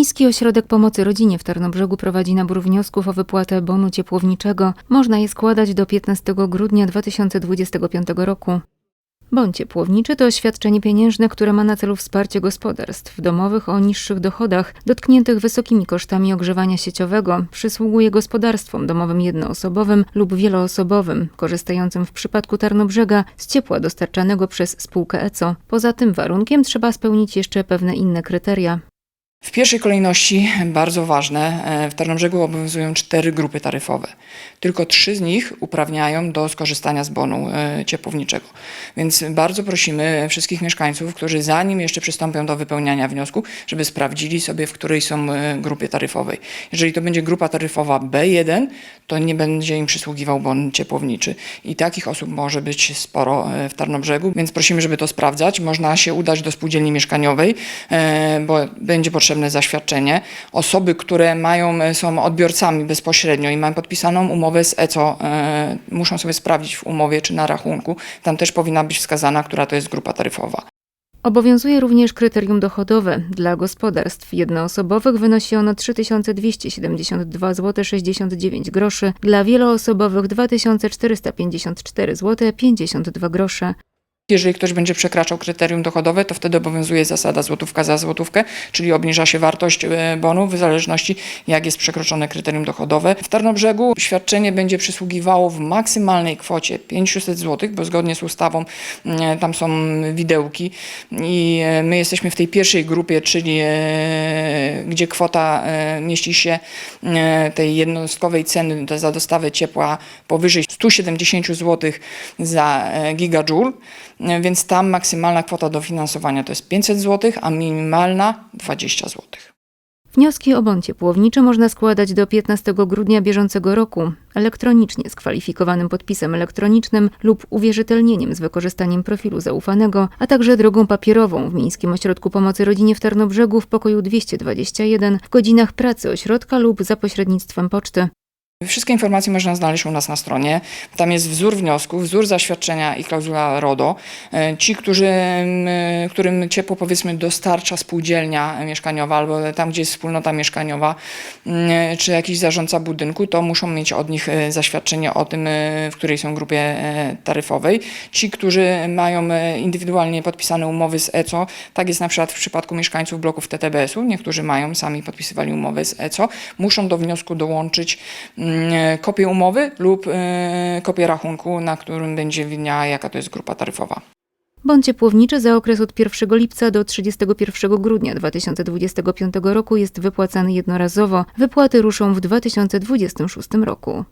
Miejski Ośrodek Pomocy Rodzinie w Tarnobrzegu prowadzi nabór wniosków o wypłatę bonu ciepłowniczego. Można je składać do 15 grudnia 2025 roku. Bon ciepłowniczy to świadczenie pieniężne, które ma na celu wsparcie gospodarstw domowych o niższych dochodach, dotkniętych wysokimi kosztami ogrzewania sieciowego. Przysługuje gospodarstwom domowym jednoosobowym lub wieloosobowym, korzystającym w przypadku Tarnobrzega z ciepła dostarczanego przez spółkę ECO. Poza tym warunkiem trzeba spełnić jeszcze pewne inne kryteria. W pierwszej kolejności, bardzo ważne, e, w Tarnobrzegu obowiązują cztery grupy taryfowe. Tylko trzy z nich uprawniają do skorzystania z bonu e, ciepłowniczego. Więc bardzo prosimy wszystkich mieszkańców, którzy zanim jeszcze przystąpią do wypełniania wniosku, żeby sprawdzili sobie, w której są e, grupie taryfowej. Jeżeli to będzie grupa taryfowa B1, to nie będzie im przysługiwał bon ciepłowniczy. I takich osób może być sporo e, w Tarnobrzegu, więc prosimy, żeby to sprawdzać. Można się udać do spółdzielni mieszkaniowej, e, bo będzie potrzebne zaświadczenie. Osoby, które mają, e, są odbiorcami bezpośrednio i mają podpisaną umowę z ECO, e, muszą sobie sprawdzić w umowie czy na rachunku. Tam też powinna być wskazana, która to jest grupa taryfowa. Obowiązuje również kryterium dochodowe. Dla gospodarstw jednoosobowych wynosi ono 3272 zł 69 groszy, dla wieloosobowych 2454 zł 52 grosze. Jeżeli ktoś będzie przekraczał kryterium dochodowe, to wtedy obowiązuje zasada złotówka za złotówkę, czyli obniża się wartość e, bonu w zależności jak jest przekroczone kryterium dochodowe. W Tarnobrzegu świadczenie będzie przysługiwało w maksymalnej kwocie 500 zł, bo zgodnie z ustawą mm, tam są widełki i e, my jesteśmy w tej pierwszej grupie, czyli e, gdzie kwota e, mieści się e, tej jednostkowej ceny za dostawę ciepła powyżej 170 zł za e, gigajoule, e, więc tam maksymalna kwota dofinansowania to jest 500 zł, a minimalna 20 zł. Wnioski o bon ciepłowniczy można składać do 15 grudnia bieżącego roku elektronicznie z kwalifikowanym podpisem elektronicznym lub uwierzytelnieniem z wykorzystaniem profilu zaufanego, a także drogą papierową w Miejskim Ośrodku Pomocy Rodzinie w Tarnobrzegu w pokoju 221 w godzinach pracy ośrodka lub za pośrednictwem poczty. Wszystkie informacje można znaleźć u nas na stronie. Tam jest wzór wniosku, wzór zaświadczenia i klauzula RODO. E, Ci, którzy, m, którym ciepło powiedzmy dostarcza spółdzielnia mieszkaniowa albo tam, gdzie jest wspólnota mieszkaniowa, m, czy jakiś zarządca budynku, to muszą mieć od nich e, zaświadczenie o tym, e, w której są grupie e, taryfowej. Ci, którzy mają e, indywidualnie podpisane umowy z ECO, tak jest na przykład w przypadku mieszkańców bloków TTBS-u, niektórzy mają, sami podpisywali umowy z ECO, muszą do wniosku dołączyć kopię umowy lub e, kopię rachunku, na którym będzie widniała, jaka to jest grupa taryfowa. Bon ciepłowniczy za okres od 1 lipca do 31 grudnia 2025 roku jest wypłacany jednorazowo. Wypłaty ruszą w 2026 roku.